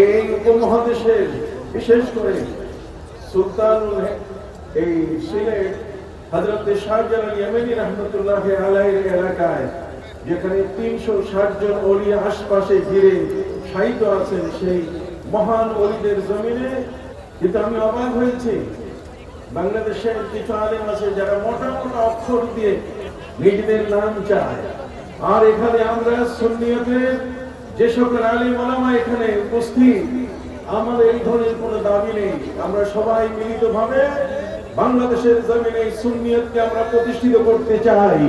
এই উপমহাদেশের, বিশেষ করে সুলতান এই সিলেট হজরত শাহজালাল রহমতুল্লাহ আলাইয়ের এলাকায়, যেখানে তিনশো ষাট জন অলি আশপাশে ঘিরে সাহিত্য আছেন সেই মহান অলিদের জমিনে। কিন্তু আমি অবাক হয়েছি, বাংলাদেশের কিছু আলেম আছে যারা মোটা মোটা অক্ষর দিয়ে নিজেদের নাম চায়। আর এখানে আমরা সুন্নিয়তের যে সকল আলিম ওলামা এখানে উপস্থিত আমাদের এই ধরনের কোনো দাবি নেই। আমরা সবাই মিলিত ভাবে বাংলাদেশের জমিনে সুন্নিয়তকে আমরা প্রতিষ্ঠিত করতে চাই।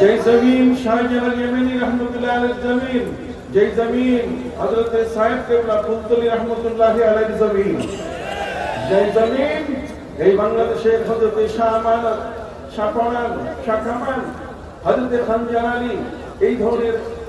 যে জমিন শাহজালাল ইয়েমেনি রহমতুল্লাহ আলাইহির জমিন, যে জমিন হযরত সাহেব কেবলা ফুলতলি রহমতুল্লাহ আলাইহির জমিন, যে জমিন এই বাংলাদেশের হজরত শাহ আমানত শাহ পরান শাহ কামাল খান জালালি এই ধরনের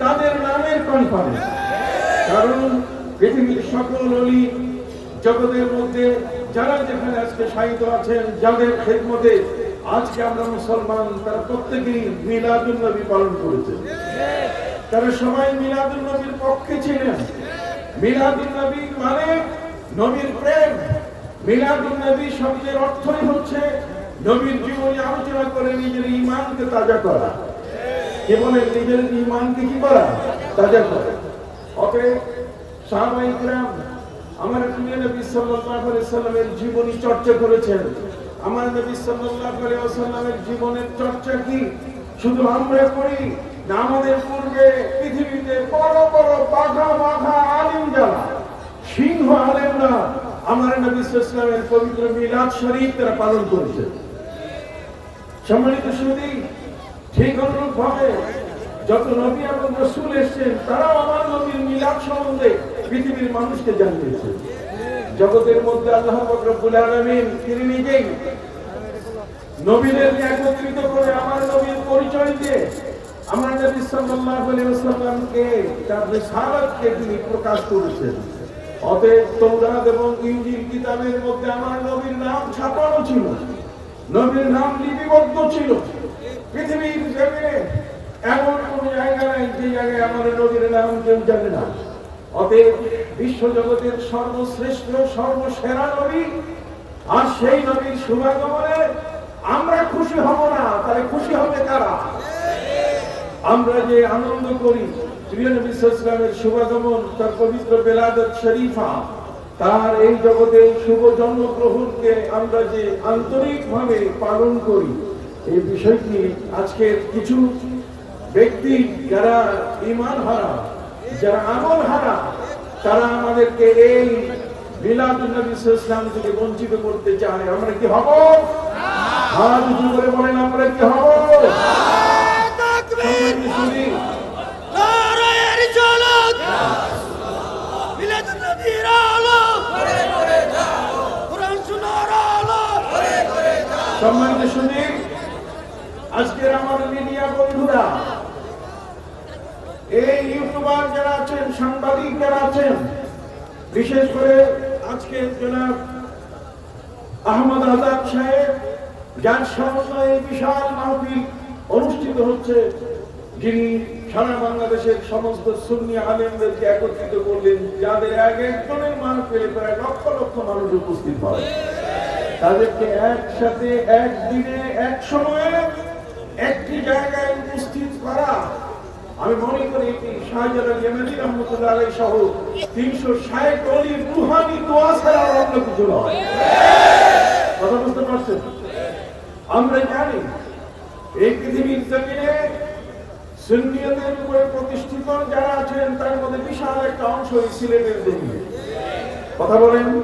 তাদের নামের কনফারেন্স কারণ পৃথিবীর সকল অলি জগতের মধ্যে, যারা যেখানে আজকে সাহিত্য আছেন, যাদের খেদমতে আজকে আমরা মুসলমান, তারা প্রত্যেকেই মিলাদুল নবী পালন করেছে তারা সবাই মিলাদুল নবীর পক্ষে ছিলেন। মিলাদুল নবী মানে নবীর প্রেম। মিলাদুল নবী শব্দের অর্থই হচ্ছে নবীর জীবনী আলোচনা করে নিজের ইমানকে তাজা করা। বলে নিজের ইমানকে কি করা? তাজা করা অতএব সাহাবাই কিরাম আমার প্রিয় নবী সাল্লাল্লাহু আলাইহি সাল্লামের জীবনী চর্চা করেছেন। আমার নবী সাল্লাল্লাহু আলাইহি ওয়াসাল্লামের জীবনের চর্চা কি? শুধু আমরা করি না, আমাদের পূর্বে পৃথিবীতে বড় বড় বাঘা বাঘা আলিম যারা, সিংহ আলেমরা আমার নবী সাল্লামের পবিত্র মিলাদ শরীফ তারা পালন করেছে। সম্মানিত সুদী ঠিক যত নবী এবং রসুল এসছেন, তারাও আমার নবীর মিলাদ সম্বন্ধে পৃথিবীর মানুষকে জানিয়েছে। জগতের মধ্যে আল্লাহ রব্বুল তিনি নিজেই নবীদেরকে একত্রিত করে আমার নবীর পরিচয় দিয়ে আমার নবী সাল্লাল্লাহু আলাইহি ওয়াসাল্লামকে, তার রিসালাতকে তিনি প্রকাশ করেছেন। অতএব তৌরাত এবং ইনজিল কিতাবের মধ্যে আমার নবীর নাম ছাপানো ছিল, নবীর নাম লিপিবদ্ধ ছিল। পৃথিবীর জমিনে এমন কোন জায়গা নাই যে জায়গায় আমার নবীর নাম কেউ জানে না। অতএব বিশ্ব জগতের সর্বশ্রেষ্ঠ, সর্বসেরা নবী, আর সেই নবীর শুভাগমনে আমরা খুশি হব না। তাহলে খুশি হবে কারা? আমরা যে আনন্দ করি, প্রিয় নবী সাল্লামের শুভাগমন তার পবিত্র বেলাদত শরীফা, তার এই জগতে শুভ জন্মগ্রহণকে আমরা যে আন্তরিকভাবে পালন করি এই বিষয়টি আজকের কিছু ব্যক্তি যারা ইমান হারা যারা আমল হারা তারা আমাদেরকে এই থেকে বঞ্চিত করতে চায়। আমরা কি হাত বলেন আমরা কি সম্মানিত সুধী, আজকের আমার মিডিয়া বন্ধুরা, এই ইউটিউবার যারা আছেন সাংবাদিক যারা আছেন, বিশেষ করে আজকে জনাব আহমদ আজাদ সাহেব, যার সমন্বয়ে বিশাল মাহফিল অনুষ্ঠিত হচ্ছে, যিনি সারা বাংলাদেশের সমস্ত সুন্নি আলেমদেরকে একত্রিত করলেন, যাদের এক একজনের মাহফিলে প্রায় লক্ষ লক্ষ মানুষ উপস্থিত হয়। তাদেরকে একসাথে, একদিনে, এক সময়ে একটি জায়গায় উপস্থিত করা আমি মনে করি উপরে প্রতিষ্ঠিত যারা আছেন, তার মধ্যে বিশাল একটা অংশ এই সিলেটের জমিনে কথা বলেন?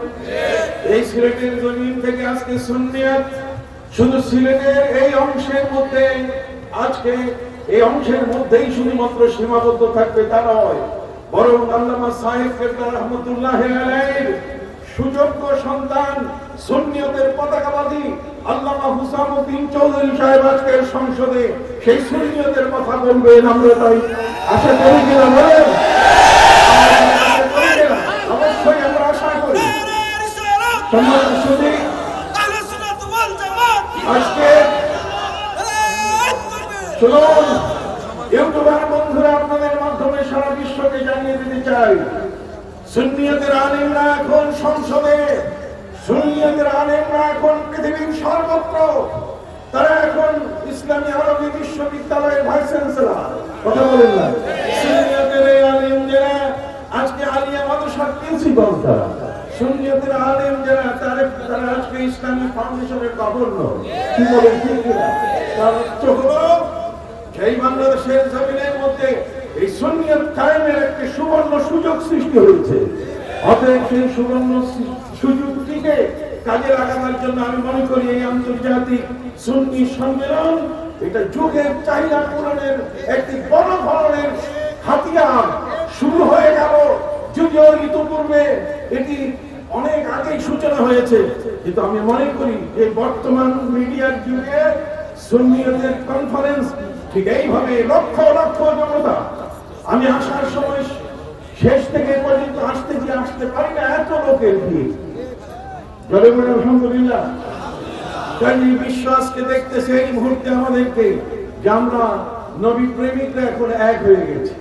এই সিলেটের জমিন থেকে আজকে সুন্নিয়ত শুধু সিলেটের এই অংশের মধ্যে, আজকে এই অংশের মধ্যেই শুধুমাত্র সীমাবদ্ধ থাকবে তা নয়, বরং আল্লামা সাহেব রহমতুল্লাহ সুযোগ্য সন্তান, সুন্নিয়তের পতাকাবাদী আল্লামা চৌধুরী সাহেব আজকের সংসদে সেই সুন্নিয়তের কথা বলবেন আমরা তাই আশা করি কিনা অবশ্যই আমরা আশা করি। সম্মানিত সুদী আজকে শুনুন বন্ধুরা, আপনাদের মাধ্যমে সারা বিশ্বকে জানিয়ে দিতে চাই, সুন্নিয়তের আলেমরা এখন সংসদে, সুন্নিয়তের আলেমরা এখন সর্বত্র। তারা এখন ইসলামী আরবি বিশ্ববিদ্যালয়ের ভাইস চ্যান্সেলর। আজকে আলিয়া মাদ্রাসার প্রিন্সিপাল তারা। সুন্নিয়তের আলেম যারা, তারা আজকে ইসলামী ফাউন্ডেশনের গভর্নর কি বলেন চোখ বাংলাদেশের জমিনের মধ্যে এই সুন্নিয়ত কায়েমের একটি সুবর্ণ সুযোগ সৃষ্টি হয়েছে। অতএব সেই সুবর্ণ সুযোগটিকে কাজে লাগানোর জন্য আমি মনে করি এই আন্তর্জাতিক সুন্নি সম্মেলন, এটা যুগের চাহিদা পূরণের একটি বড় ধরনের হাতিয়ার। শুরু হয়ে গেল, যদিও ইতিপূর্বে এটি অনেক আগেই সূচনা হয়েছে, কিন্তু আমি মনে করি এই বর্তমান মিডিয়ার যুগে সুন্নিয়তের কনফারেন্স ঠিক এইভাবে লক্ষ লক্ষ জনতা, আমি আসার সময় শেষ থেকে পর্যন্ত আসতে গিয়ে আসতে পারি না এত লোকের ভিড়। আলহামদুলিল্লাহ। কাজী বিশ্বাসকে দেখতেছে এই মুহূর্তে আমাদেরকে যে আমরা নবী প্রেমিকরা এখন এক হয়ে গেছে।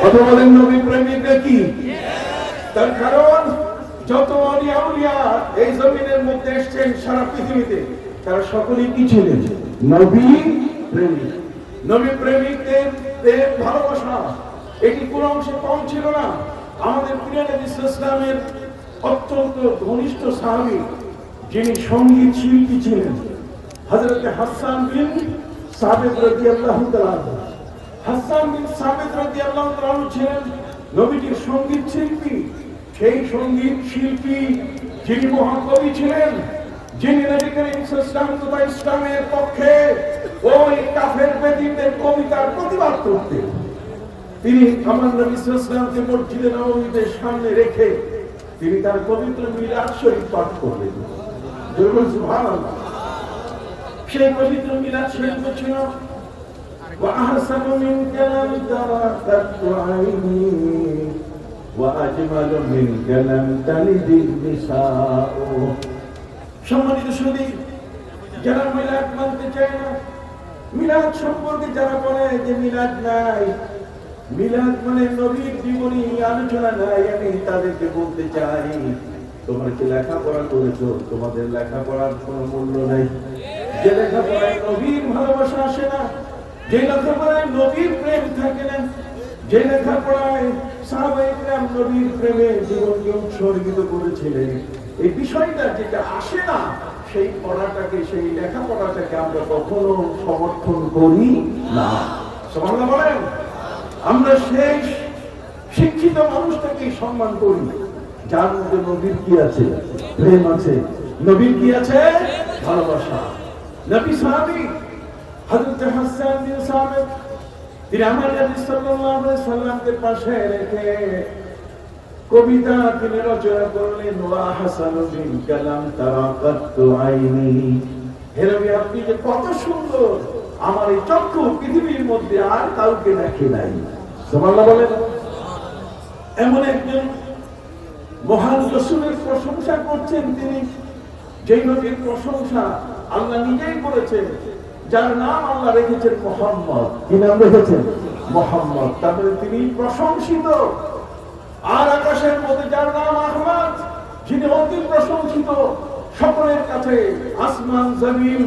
কথা বলেন, নবী প্রেমিকরা কি? তার কারণ যত অলিয়া এই জমিনের মধ্যে এসছেন সারা পৃথিবীতে, তারা সকলেই কি ছিলেন? নবী প্রেমিক। নবী প্রেমিকদের প্রেম ভালোবাসা, এটি কোন অংশে কম ছিল না। আমাদের প্রিয় ইসলামের অত্যন্ত ঘনিষ্ঠ সাহাবী, যিনি সংগীত শিল্পী ছিলেন, হযরত হাসান বিন সাবিত রাদিয়াল্লাহু তাআলা হাসান বিন সাবিত রাদিয়াল্লাহু তাআলা ছিলেন নবীজির সংগীত শিল্পী। সেই সঙ্গীত শিল্পী যিনি মহাকবি ছিলেন যিনি নবী করিম সাল্লাল্লাহু তথা ইসলামের পক্ষে ওই কাফের বেদিনদের কবিতার প্রতিবাদ করতেন তিনি আমার নবী সাল্লাল্লাহু মসজিদে নববীতে সামনে রেখে তিনি তার পবিত্র মিলাদ শরীফ পাঠ করলেন বলুন সুবহানাল্লাহ সেই পবিত্র মিলাদ শরীফ ছিল وأحسن منك لم تر قط عيني وأجمل منك لم تلد النساء সম্মানিত সুদী যারা মিলাদ মানতে চায় না মিলাদ সম্পর্কে যারা বলে যে মিলাদ নাই মিলাদ মানে নবীর জীবনী আলোচনা নাই আমি তাদেরকে বলতে চাই তোমরা কি লেখাপড়া করেছো তোমাদের লেখাপড়ার কোনো মূল্য নাই যে লেখাপড়ায় নবীর ভালোবাসা আসে না যে লেখাপড়ায় নবীর প্রেম থাকে না যে লেখাপড়ায় সাহাবাহিকরাম নবীর প্রেমে জীবনকে উৎসর্গিত করেছিলেন, এই বিষয়টা যেটা আসে না, সেই পড়াটাকে, সেই লেখাপড়াটাকে আমরা কখনো সমর্থন করি না। সমানলা বলেন, আমরা সেই শিক্ষিত মানুষটাকে সম্মান করি, যার মধ্যে নবীর কি আছে? প্রেম আছে। নবীর কি আছে? ভালোবাসা। নবী সাহাবী, হযরত হাসান বিন সাবিত তিনি আমার সাল্লামকে পাশে রেখে কবিতা তিনি রচনা করলেন কালাম আপনি যে কত সুন্দর আমার এই চক্ষু পৃথিবীর মধ্যে আর কাউকে দেখে নাই। বলেন। এমন একজন মহান রসুলের প্রশংসা করছেন তিনি, যেই নবীর প্রশংসা আল্লাহ নিজেই করেছেন। যার নাম আল্লাহ রেখেছেন মোহাম্মদ। কি নাম রেখেছেন? মোহাম্মদ। তারপরে তিনি প্রশংসিত। আর আকাশের মধ্যে যার নাম আহমদ, যিনি অতি প্রশংসিত। সকলের কাছে আসমান, জমিন,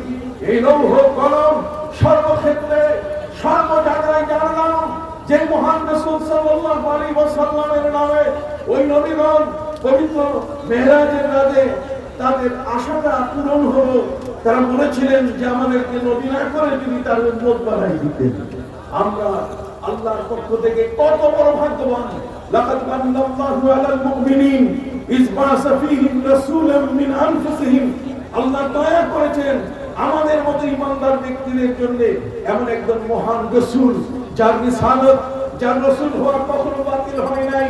এই লৌহ, কলম, সর্বক্ষেত্রে সর্বজায়গায় যার নাম, যে মহান রসুল সাল্লাল্লাহু আলাইহি ওয়াসাল্লামের নামে ওই নবীগণ পবিত্র মেহরাজের রাতে তাদের আশাটা পূরণ হলো। তারা বলেছিলেন যে আমাদেরকে নবী না করে তিনি তার উন্মত বানাই দিতেন। আমরা আল্লাহর পক্ষ থেকে কত বড় ভাগ্যবান। আল্লাহ দয়া করেছেন আমাদের মতো ইমানদার ব্যক্তিদের জন্য এমন একজন মহান রসুল, যার রিসালত, যার রসুল হওয়া কখনো বাতিল হয় নাই।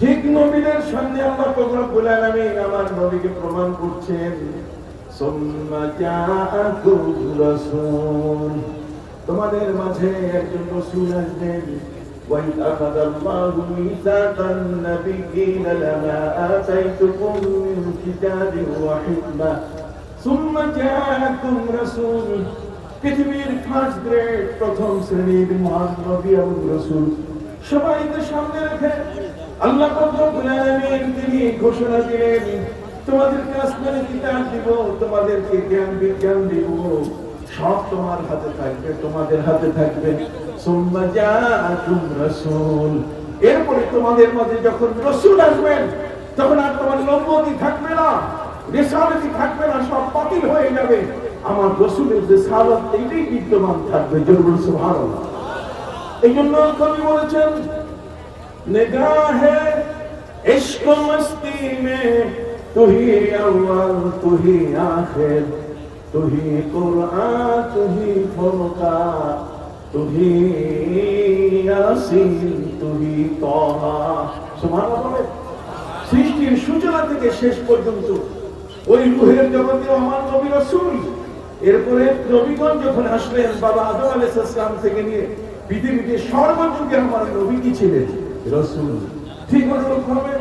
ঠিক নবীদের সামনে আল্লাহ পাক রব্বুল আলামিন আমার নবীকে প্রমাণ করছেন সুম্মা জাআকুম রাসূল তোমাদের মাঝে একজন রাসূল আসবেন وإذ أخذ الله ميثاق النبيين لما آتيتكم من كتاب وحكمة ثم جاءكم رسول পৃথিবীর ফার্স্ট গ্রেড প্রথম শ্রেণীর মহান নবী এবং রসুল সবাইকে সামনে রেখে আল্লাহ তিনি ঘোষণা দিলেন আসমানে কিতাব দিব, তোমাদেরকে জ্ঞান বিজ্ঞান দিব। সব তোমার হাতে থাকবে, তোমাদের হাতে থাকবে। এরপরে তোমাদের মাঝে যখন রসুল আসবেন, তখন আর তোমার নবুয়তি থাকবে না, রিসালাতি থাকবে না, সব বাতিল হয়ে যাবে। আমার রসুলের যে সালাত এইটাই বিদ্যমান থাকবে জরুর সুবহানাল্লাহ। এই জন্য কবি বলেছেন निगाह इश्क मस्ती में तू ही अव्वल तू ही आखिर तू ही कुरान तू ही फुरकान तू ही यासीन तू ही तोहा সুবহানাল্লাহ বলে সৃষ্টির সূচনা থেকে শেষ পর্যন্ত ওই রুহের জগতে আমার নবী রাসূল এরপরে নবীগণ যখন আসলেন বাবা আদম আলাইহিস সালাম থেকে নিয়ে পৃথিবীতে সর্বযুগে আমার নবী কি ছিলেন রাসূল ঠিক অনুরূপ ভাবে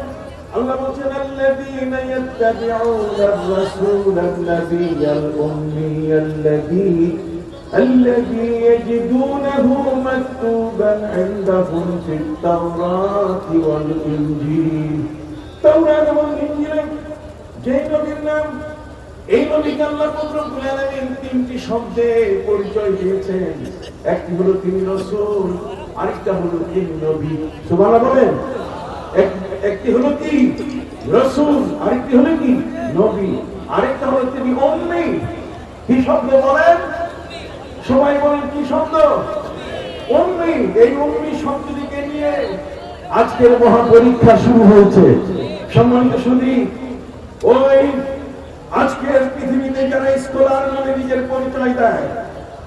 আল্লাহ বলছেন আল্লাযীনা ইয়াত্তাবিউনা আর-রাসূলা আল-নাবিয়্যাল উম্মিয়াল্লাযী الذي يجدونه مكتوبا عندهم في التوراة والإنجيل توراة এবং ইনজিলে যে নবীর নাম এই নবীকে আল্লাহ রব্বুল আলামিন তিনটি শব্দে পরিচয় দিয়েছেন একটি হলো তিনি রাসূল আরেকটা হলো তিনি নবী। সুবহানাল্লাহ বলেন। এক- একটি হলো কি? রাসূল। আরেকটি হলো কি? নবী। আরেকটা হলো তিনি উম্মি কি শব্দ বলেন? সবাই বলেন, কি শব্দ? উম্মি এই উম্মি শব্দটিকে নিয়ে আজকের মহা পরীক্ষা শুরু হয়েছে। সম্মানিত শুনি ওই আজকের পৃথিবীতে যারা স্কলার নামে নিজের পরিচয় দেয়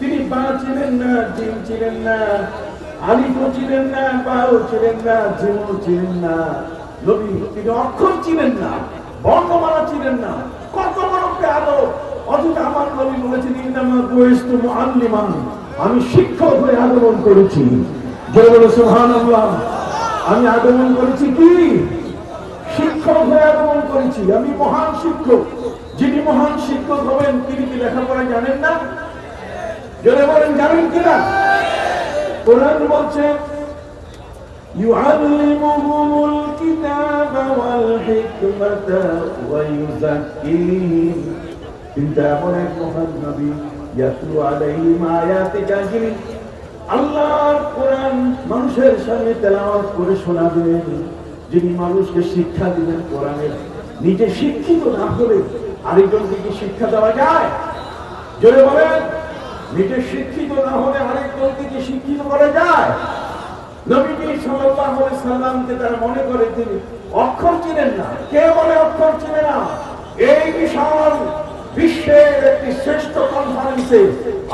তিনি বা ছিলেন না, জিম ছিলেন না, আলিফও ছিলেন না বাও ছিলেন না, জিমও ছিলেন না। নবী তিনি অক্ষর ছিলেন না, বর্ণমালা ছিলেন না। কত বড় আলো অথচ আমার নবী বলেছেন, ইন্নামা বুইস্তু মুআল্লিমান আমি শিক্ষক হয়ে আগমন করেছি। বলে, সুবহানাল্লাহ। আমি আগমন করেছি কি? শিক্ষক হয়ে আগমন করেছি। আমি মহান শিক্ষক। যিনি মহান শিক্ষক হবেন, তিনি কি লেখাপড়া জানেন না? যদি বলেন জানেন কিনা কোরআন বলছে يعلمهم الكتاب والحكمة ويزكيهم কিন্তু এমন এক মহান নবী ইয়াতলু আলাইহিম আয়াতিকা যিনি আল্লাহর কোরআন মানুষের সামনে তেলাওয়াত করে শোনাবেন যিনি মানুষকে শিক্ষা দিবেন কোরআনের নিজে শিক্ষিত না হলে আরেকজনকে কি শিক্ষা দেওয়া যায় জোরে বলেন নিজে শিক্ষিত না হলে আরেকজনকে কি শিক্ষিত করা যায়।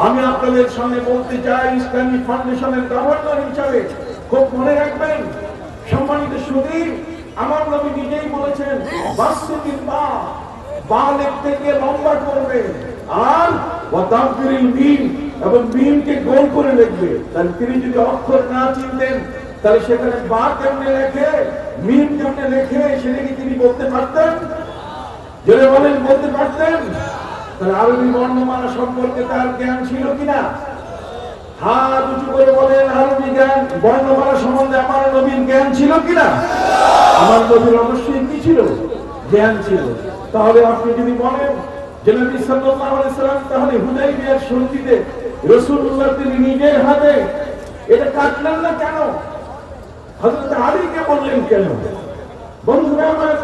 আমি আপনাদের সামনে বলতে চাই, ইসলামী ফাউন্ডেশনের গভর্নর হিসাবে খুব মনে রাখবেন, সম্মানিত সুধীর, আমার নবী নিজেই বলেছেন বাস্তির বা লিখতে গিয়ে লম্বা করবে। আর এবং মিমকে গোল সম্পর্কে তার জ্ঞান ছিল কিনা? হাত উঁচু করে বলেন, আরবি জ্ঞান। বর্ণমালা সম্বন্ধে আমার নবীর জ্ঞান ছিল কিনা? আমার নবীর অবশ্যই কি ছিল? জ্ঞান ছিল। তাহলে আপনি যদি বলেন যে নবী সাল্লাল্লাহু আলাইহি সাল্লাম তাহলে হুদাইবিয়ার সন্ধিতে রাসূলুল্লাহ তিনি নিজের হাতে এটা কাটলেন না কেন? হযরত আলীকে বললেন কেন? বন্ধুরা আমার,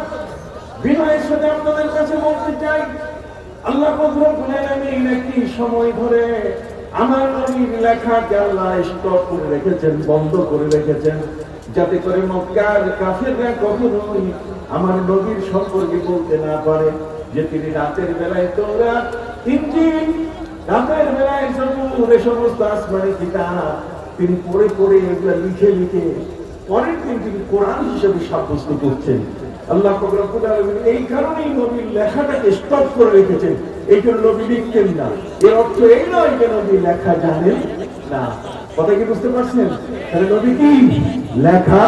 বিনয়ের সাথে আপনাদের কাছে বলতে চাই, আল্লাহ আলামিন একটি সময় ধরে আমার নবীর লেখাকে আল্লাহ স্টপ করে রেখেছেন, বন্ধ করে রেখেছেন, যাতে করে মক্কার কাফেররা কখনোই আমার নবীর সম্পর্কে বলতে না পারে। যে তিনি রাতের বেলায় তোরা ইঞ্জিন রাতের বেলায় জবুর এ সমস্ত আসমানি কিতাব তিনি পড়ে পড়ে এগুলা লিখে লিখে পরের দিন তিনি কোরআন হিসেবে সাব্যস্ত করছেন। আল্লাহ আলামিন এই কারণেই নবীর লেখাটাকে স্টপ করে রেখেছেন। এই জন্য নবী লিখতেন না। এর অর্থ এই নয় যে নবী লেখা জানেন না। কথা কি বুঝতে পারছেন? তাহলে নবী কি? লেখা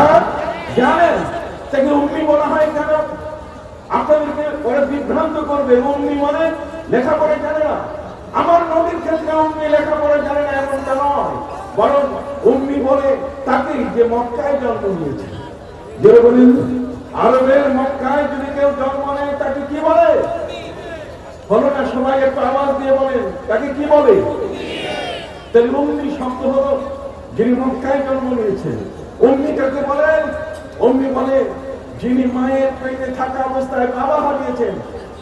জানেন। তাকে উম্মি বলা হয় কেন? আপনাদেরকে ওরা বিভ্রান্ত করবে উম্মি মানে লেখাপড়া জানে না। আমার নবীর ক্ষেত্রে উম্মি লেখাপড়া জানে না, এমনটা নয়। বরং উম্মি বলে তাকে যে মক্কায় জন্ম নিয়েছে যে বলেন আরবের মক্কায় যদি কেউ জন্ম নেয়, তাকে কি বলে? হলো না সবাই একটু আওয়াজ দিয়ে বলেন, তাকে কি বলে? তাহলে উম্মি শব্দ হলো, যিনি মক্কায় জন্ম নিয়েছেন। উম্মি কাকে বলেন উম্মি বলে যিনি মায়ের পেটে থাকা অবস্থায় বাবা হারিয়েছেন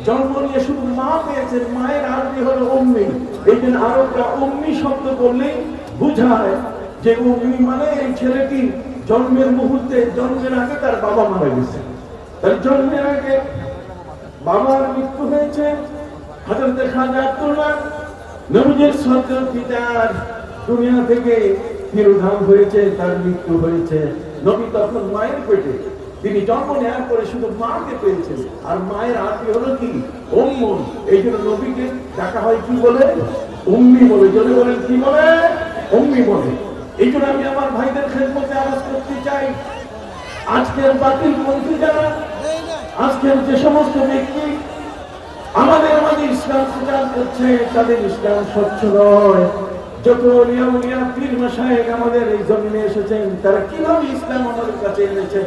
জন্ম নিয়ে শুধু মা পেয়েছেন মায়ের আরবি হলো উম্মি। এই জন্য আরবরা উম্মি শব্দ করলেই বুঝায় যে উম্মি মানে এই ছেলেটি জন্মের মুহূর্তে, জন্মের আগে তার বাবা মারা গেছে। তার জন্মের আগে বাবার মৃত্যু হয়েছে। হাজরতে খাজা আব্দুল্লাহ নবীজের সত্য পিতার দুনিয়া থেকে তিরোধাম হয়েছে, তার মৃত্যু হয়েছে। নবী তখন মায়ের পেটে। তিনি জন্ম নেওয়ার পরে শুধু মাকে পেয়েছেন। আর মায়ের আরবি হলো কি? উম্মুন। এই জন্য নবীকে ডাকা হয় কি বলে? উম্মি বলে। যদি বলেন, কি বলে? উম্মি বলে। এই জন্য আমি আমার ভাইদের খেদমতে আওয়াজ করতে চাই। আজকের বাতিল পন্থী যারা, আজকের যে সমস্ত ব্যক্তি আমাদের মাঝে ইসলাম প্রচার করছে, তাদের ইসলাম স্বচ্ছ নয়। যত অলিয়া উলিয়া পীর মাসায়েক আমাদের এই জমিনে এসেছেন, তারা কীভাবে ইসলাম আমাদের কাছে এনেছেন?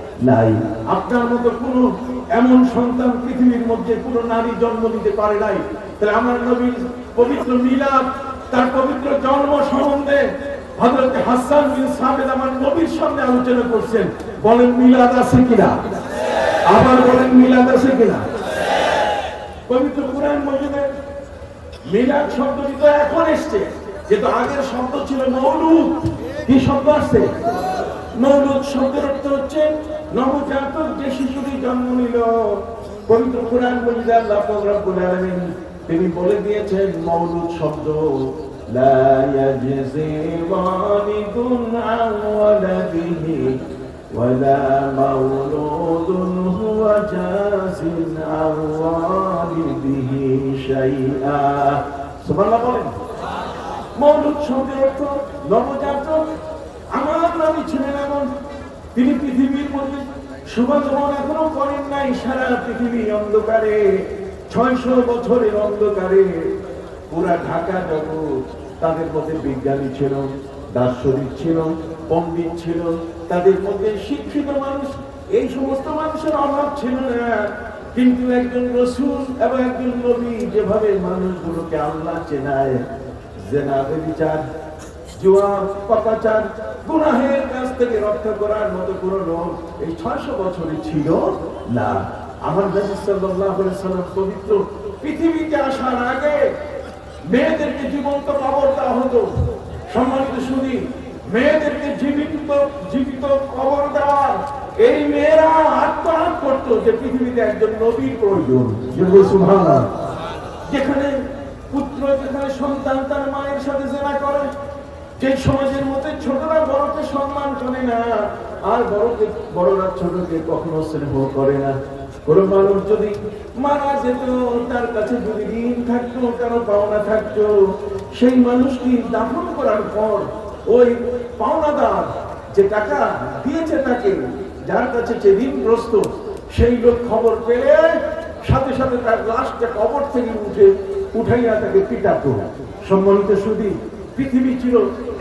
নাই। আপনার মতো কোন এমন সন্তান পৃথিবীর মধ্যে কোন নারী জন্ম দিতে পারে নাই। তাহলে আমার নবীর পবিত্র মিলাদ, তার পবিত্র জন্ম সম্বন্ধে যেহেতু আগের শব্দ ছিল মৌলুদ। কি শব্দ আসছে? মৌলুদ শব্দের অর্থ হচ্ছে নবজাতক যে শিশুটি জন্ম নিল পবিত্র কোরআন মজিদে আল্লাহ পাক রব্বুল আলামিন তিনি বলে দিয়েছেন মৌলুদ শব্দ لا يجزي والد عن ولده ولا مولود هو جاز عن والده شيئا সুবহানাল্লাহ বলেন মৌলুদ শব্দের অর্থ নবজাতক আমার ছিলেন এমন। তিনি পৃথিবীর মধ্যে শুভজমন এখনও করেন নাই, সারা পৃথিবী অন্ধকারে, ছয়শো বছরের অন্ধকারে। পুরা ঢাকা জগৎ তাদের মধ্যে বিজ্ঞানী ছিল, দার্শনিক ছিল, পণ্ডিত ছিল, তাদের মধ্যে শিক্ষিত মানুষ, এই সমস্ত মানুষের অভাব ছিল না। কিন্তু একজন রসুল এবং একজন নবী যেভাবে মানুষগুলোকে আল্লাহ চেনায় জেনা বিচার এই মেয়েদেরকে জীবন্ত কবর হতো। সম্মানিত শুনি মেয়েদেরকে জীবিত জীবিত কবর দেওয়ার এই মেয়েরা আত্মহাত করতো যে পৃথিবীতে একজন নবীর প্রয়োজন। যেখানে পুত্র, যেখানে সন্তান তার মায়ের সাথে জেনা করে যে সমাজের মধ্যে ছোটরা বড়কে সম্মান করে না, আর বড়কে, বড়রা ছোটকে কখনো স্নেহ করে না। কোন মানুষ যদি মারা যেত, তার কাছে যদি ঋণ থাকতো কারও পাওনা থাকতো? সেই মানুষটি দাফন করার পর ওই পাওনাদার যে টাকা দিয়েছে তাকে, যার কাছে যে ঋণগ্রস্ত, সেই লোক খবর পেলে সাথে সাথে তার লাশটা কবর থেকে উঠে, উঠাইয়া তাকে পিটাতো। সম্মানিত শুধু পৃথিবী ছিল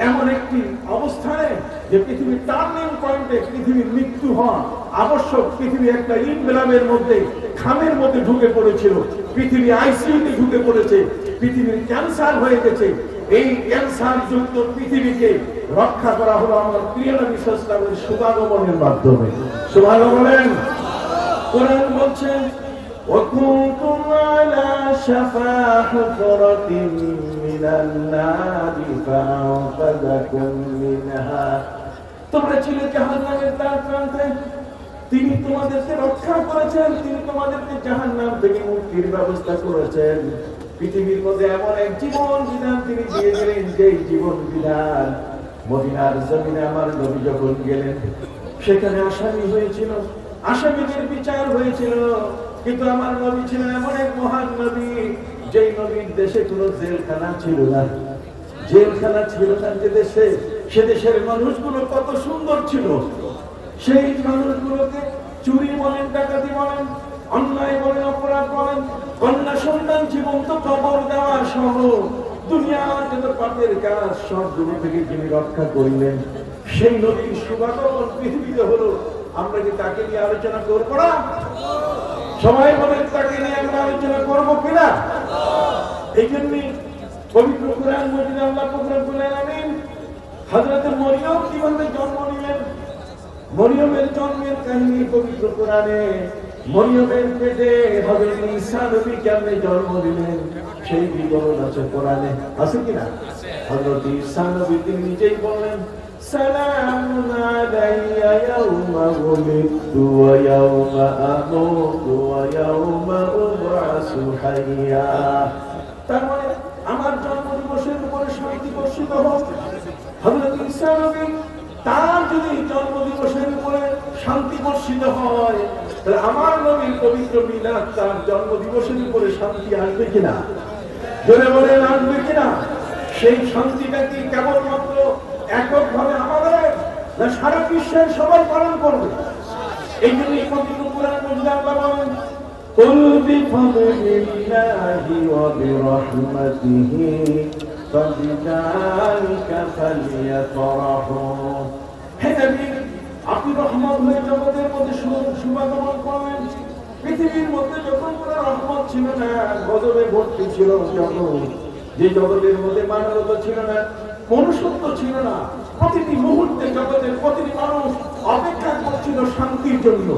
এমন একটি অবস্থানে যে পৃথিবীর টার্নিং পয়েন্টে পৃথিবীর মৃত্যু হওয়া আবশ্যক। পৃথিবী একটা ইনবেলামের মধ্যে, খামের মধ্যে ঢুকে পড়েছিল। পৃথিবী আইসিইউতে ঢুকে পড়েছে। পৃথিবীর ক্যান্সার হয়ে গেছে। এই ক্যান্সার যুক্ত পৃথিবীকে রক্ষা করা হলো আমার প্রিয় নবী সাল্লামের শুভাগমনের মাধ্যমে। শুভাগমনের কোরআন বলছেন وكنتم على شفا حفرة من النار فأنقذكم منها তোমরা ছিলে জাহান্নামের দ্বার প্রান্তে তিনি তোমাদেরকে রক্ষা করেছেন তিনি তোমাদেরকে জাহান্নাম থেকে মুক্তির ব্যবস্থা করেছেন পৃথিবীর মধ্যে এমন এক জীবন বিধান তিনি দিয়ে দিলেন যে জীবন বিধান মদিনার জমিনে আমার নবী যখন গেলেন সেখানে আসামি হয়েছিল আসামিদের বিচার হয়েছিল কিন্তু আমার নবী ছিলেন এমন এক মহান নবী, যেই নবীর দেশে কোনো জেলখানা ছিল না। জেলখানা ছিল না যে দেশে, সে দেশের মানুষগুলো কত সুন্দর ছিল। সেই মানুষগুলোকে চুরি বলেন, ডাকাতি বলেন, অন্যায় বলেন, অপরাধ বলেন, কন্যা সন্তান জীবন্ত কবর দেওয়া সহ দুনিয়ার যত পাপের কাজ সবগুলো থেকে যিনি রক্ষা করিলেন, সেই নদীর শুভাগমন পৃথিবীতে হলো। আমরা কি তাকে নিয়ে আলোচনা করব না? সবাই বলেন তাকে নিয়ে আমরা আলোচনা করব কিনা? এই জন্যই পবিত্র কোরআন মজিদ আল্লাহ রব্বুল আলামিন হযরত মরিয়ম কীভাবে জন্ম নিলেন। মরিয়মের জন্মের কাহিনী পবিত্র কোরআনে। মরিয়মের পেটে হযরত ঈসা নবী কেমনে জন্ম দিলেন সেই বিবরণ আছে কোরআনে। আছে কিনা? হযরত ঈসা নবী তিনি নিজেই বললেন سلام علي يوم ولدت ويوم أموت ويوم أبعث حيا তার মানে আমার জন্ম দিবসের উপরে শান্তি বর্ষিত হোক হযরত ঈসা নবী তার যদি জন্ম দিবসের উপরে শান্তি বর্ষিত হয় তাহলে আমার নবীর পবিত্র মিলাদ তার জন্ম দিবসের উপরে শান্তি আসবে কিনা জোরে বলে আসবে কিনা সেই শান্তিটা কি কেবলমাত্র এককভাবে আমাদের না সারা বিশ্বের সবাই পালন করবে এই জন্য এই পবিত্র কোরআন মজিদ আল্লাহ বলেন قل بفضل الله وبرحمته فبذلك فليفرحوا হে নবী আপনি রহমত হয়ে জগতের মধ্যে শু- শুভাগমন করলেন পৃথিবীর মধ্যে যখন কোনো রহমত ছিল না গজবে ভর্তি ছিল জগৎ যে জগতের মধ্যে মানবতা ছিল না মনুষ্যত্ব ছিল না। প্রতিটি মুহূর্তে জগতের প্রতিটি মানুষ অপেক্ষা করছিল শান্তির জন্য।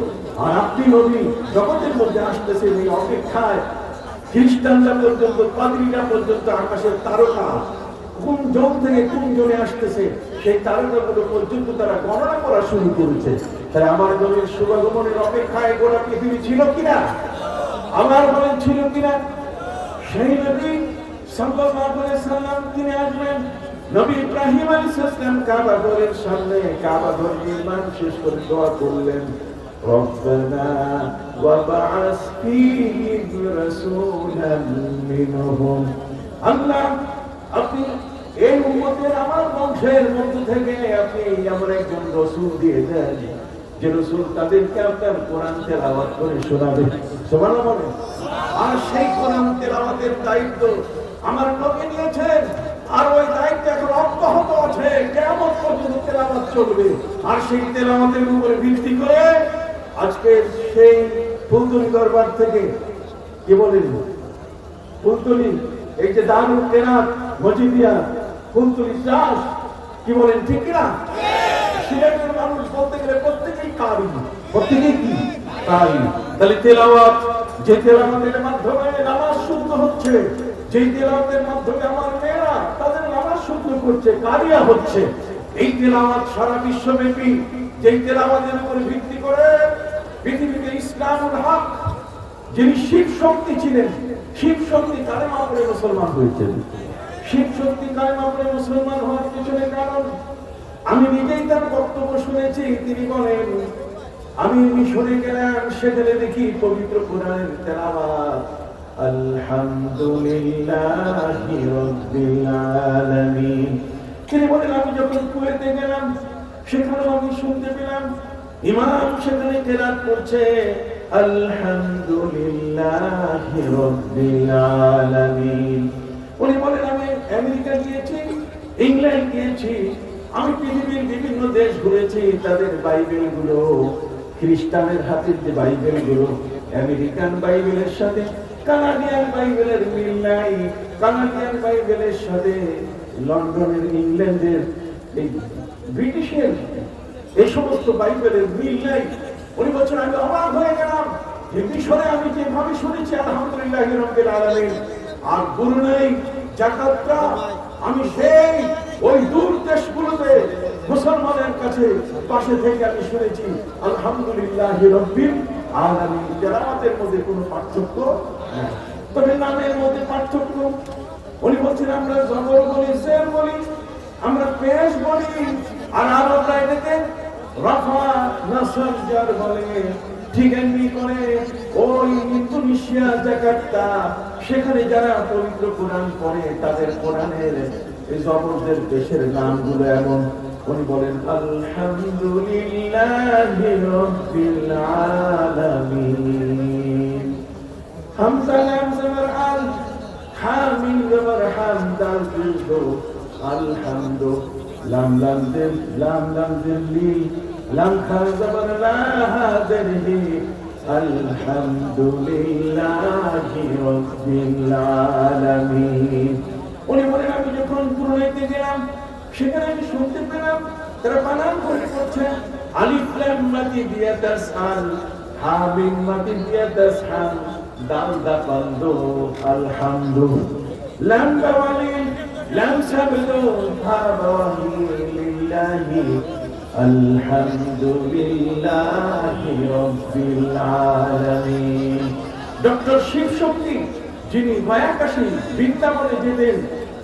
আর আপনি নবী, জগতের মধ্যে আসতেছেন এই অপেক্ষায়। খ্রিস্টানরা পর্যন্ত, পাদ্রীরা পর্যন্ত আকাশের তারকা। কোন জন থেকে কোন জনে আসতেছে, সেই তারকাগুলো পর্যন্ত তারা গণনা করা শুরু করেছে। তাই আমার জনের শুভাগমনের অপেক্ষায় গোটা পৃথিবী ছিল কিনা? আমার বলেন ছিল কিনা? সেই নবী সাল্লাল্লাহু আলাইহি সাল্লাম তিনি আসবেন। নবী ইব্রাহিম আলাইহিস সালাম কাবা ঘরের সামনে কাবা ঘর নির্মাণ শেষ করে দোয়া করলেন ربنا وبعث فيهم رسولا منهم আল্লাহ আপনি এই উম্মতের আমার বংশের মধ্য থেকে আপনি এমন একজন রসুল দিয়ে দেন যে রসুল তাদেরকে আপনার কোরআন তেলাওয়াত করে শোনাবে সুবহানাল্লাহ বলে আর সেই কোরআন তেলাওয়াতের দায়িত্ব আমার নবী নিয়েছেন আর ওই দায়িত্ব এখন অব্যাহত আছে। কেমন পর্যন্ত তেলাওয়াত চলবে। আর সেই তেলাওয়াতের উপরে ভিত্তি করে আজকে সেই ফুলতুলি দরবার থেকে কি বলেন? ফুলতুলি এই যে দারুল কেরাত মজিদিয়া ফুলতুলি চাষ কি বলেন ঠিক কিনা? সিলেটের মানুষ বলতে গেলে প্রত্যেকেই কারি। প্রত্যেকেই কি? কারি। তাহলে তেলাওয়াত যে তেলাওয়াতের মাধ্যমে নামাজ শুদ্ধ হচ্ছে যেই তেলাওয়াতের মাধ্যমে আমার শুদ্ধ করছে কারিয়া হচ্ছে। এই তেলাওয়াত সারা বিশ্বব্যাপী, যেই তেলাওয়াতের উপর ভিত্তি করে পৃথিবীতে ইসলামুল হক, যিনি শিব শক্তি ছিলেন, শিব শক্তি কালেমা পড়ে মুসলমান হয়েছেন। শিব শক্তি কালেমা পড়ে মুসলমান হওয়ার পিছনে কারণ, আমি নিজেই তার বক্তব্য শুনেছি, তিনি বলেন, আমি মিশরে গেলাম, সেখানে দেখি পবিত্র কোরআনের তেলাওয়াত। তিনি বলেন, আমি যখন কুয়েতে গেলাম সেখানে আমি শুনতে পেলাম, ইমাম সেখানে কেরাত করছে, আলহামদুলিল্লাহি উনি বলেন, আমি আমেরিকা গিয়েছি, ইংল্যান্ড গিয়েছি, আমি পৃথিবীর বিভিন্ন দেশ ঘুরেছি, তাদের বাইবেলগুলো খ্রিস্টানের হাতের যে বাইবেলগুলো আমেরিকান বাইবেলের সাথে কানাডিয়ান বাইবেলের মিল নাই। কানাডিয়ান বাইবেলের সাথে লন্ডনের, ইংল্যান্ডের, এই ব্রিটিশের এই সমস্ত বাইবেলের মিল নাই। উনি বলছেন, আমি অবাক হয়ে গেলাম যে মিশরে আমি যেভাবে শুনেছি, আলহামদুলিল্লাহ, রব্বিল আলামিন। আর ব্রুনাই জাকাতটা আমি সেই ওই দূর দেশগুলোতে মুসলমানের কাছে পাশে থেকে আমি শুনেছি। আলহামদুলিল্লাহ রব্বিল আলামিন। তেলাওয়াতের মধ্যে কোনো পার্থক্য নেই তবে নামের মধ্যে পার্থক্য। উনি বলছেন, আমরা জবর বলি জের বলি, আমরা পেশ বলি, আর আরবরা এটাকে নাসর বলে ঠিক এমনি করে ওই ইন্দোনেশিয়া জাকার্তা সেখানে যারা পবিত্র কোরআন পড়ে, তাদের কোরআনের জবরদের দেশের নামগুলো এমন। উনি বলেন, আলহামদুলিল্লাহি রাব্বিল আলামিন। হামজা লাম জবর আল হামিম জবর হাম দাল আলহামদু, লাম লাম দিল, লাম লাম দিল লি, লাম খা জবর লা হা দিল আলহামদুলিল্লাহি রাব্বিল আলামিন। উনি বলেন, আমি যখন পুরোনাইতে গেলাম, সেখানে আমি শুনতে পেলাম, তারা বানান করে করছে, আলিফ লাম মাতি দিয়া তাসআল, হামিম মাতি দিয়া তাসহাল দাল দা বন্ধু আলহামদু। লাম দাওয়ালি লাম সাবদু ভাবাহি লিল্লাহি আলহামদুলিল্লাহি রাব্বিল আলামিন ডক্টর শিব শক্তি যিনি মায়াকাশী বৃন্দাবনে যেতেন,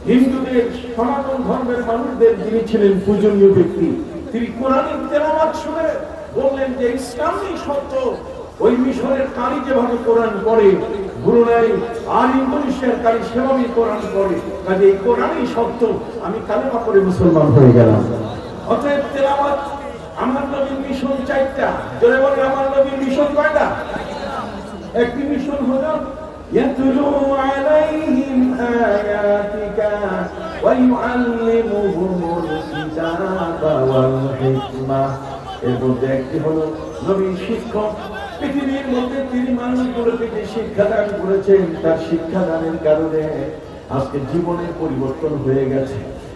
হিন্দুদের সনাতন ধর্মের মানুষদের যিনি ছিলেন পূজনীয় ব্যক্তি, তিনি কোরআনের তেলাওয়াত শুনে বললেন যে ইসলামই সত্য ওই মিশরের কারি যেভাবে কোরআন পড়ে ব্রুনাই আর ইন্দোনেশিয়ার কারি সেভাবেই কোরআন পড়ে কাজে এই কোরআনই সত্য আমি কালেমা করে মুসলমান হয়ে গেলাম অতএব তেলাওয়াত আমার নবীর মিশন চারটা জোরে বলে আমার নবীর মিশন কয়টা একটি মিশন হলো يتلو عليهم آياتك ويعلمهم الكتاب والحكمة এর মধ্যে একটি হলো নবীন শিক্ষক পৃথিবীর মধ্যে তিনি মানুষগুলোকে যে শিক্ষাদান করেছেন, তার শিক্ষাদানের কারণে আজকে জীবনের পরিবর্তন হয়ে গেছে।